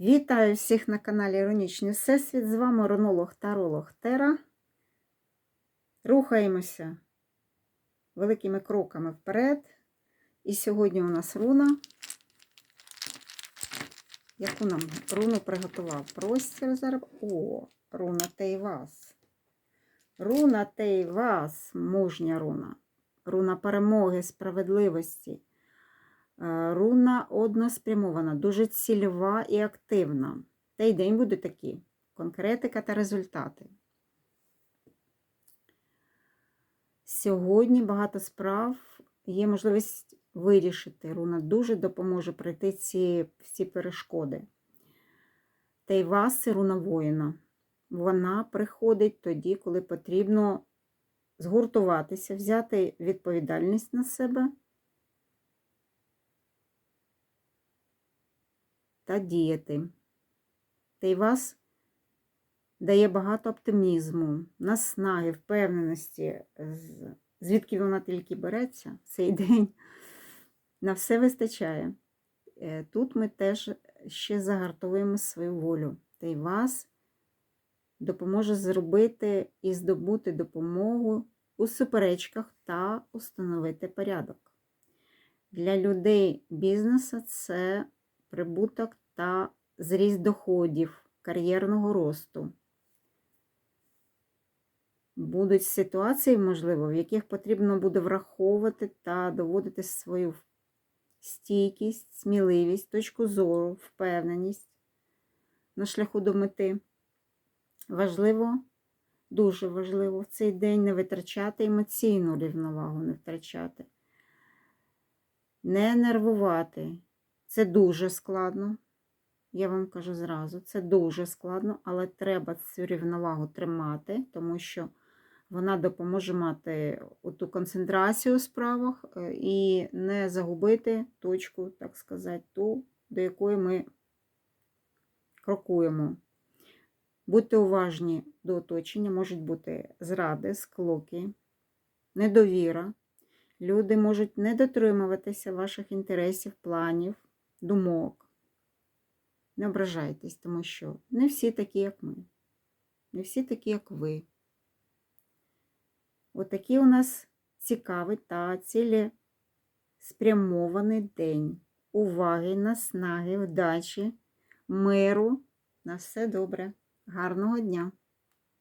Вітаю всіх на каналі Іронічний Всесвіт. З вами ронолог Таролог Тера. Рухаємося великими кроками вперед. І сьогодні у нас руна. Яку нам руну приготував простір зараз? О, руна Тейвас. Руна Тейвас, мужня руна. Руна перемоги, справедливості. Е, Руна односпрямована, дуже цільова і активна. Та й день буде такий. Конкретика та результати. Сьогодні багато справ є можливість вирішити. Руна дуже допоможе пройти ці всі перешкоди. Та й вас, руна воїна. Вона приходить тоді, коли потрібно згуртуватися, взяти відповідальність на себе. Та діяти. Та й вас дає багато оптимізму, наснаги, впевненості, звідки вона тільки береться цей день. На все вистачає. Е, Тут ми теж ще загартовуємо свою волю. Та й вас допоможе зробити і здобути допомогу у суперечках та установити порядок. Для людей бізнесу це прибуток та зріст доходів, кар'єрного росту. Будуть ситуації, можливо, в яких потрібно буде враховувати та доводити свою стійкість, сміливість, точку зору, впевненість на шляху до мети. Важливо, дуже важливо в цей день не витрачати емоційну рівновагу, не втрачати, не нервувати. Це дуже складно. Я вам кажу зразу, це дуже складно, але треба цю рівновагу тримати, тому що вона допоможе мати ту концентрацію у справах е, і не загубити точку, так сказати, ту, до якої ми крокуємо. Будьте уважні до оточення, можуть бути зради, склоки, недовіра. Люди можуть не дотримуватися ваших інтересів, планів, думок. Не ображайтесь, тому що не всі такі, як ми. Не всі такі, як ви. Отакий у нас цікавий та цілеспрямований день. Уваги, наснаги, вдачі, миру. На все добре. Гарного дня!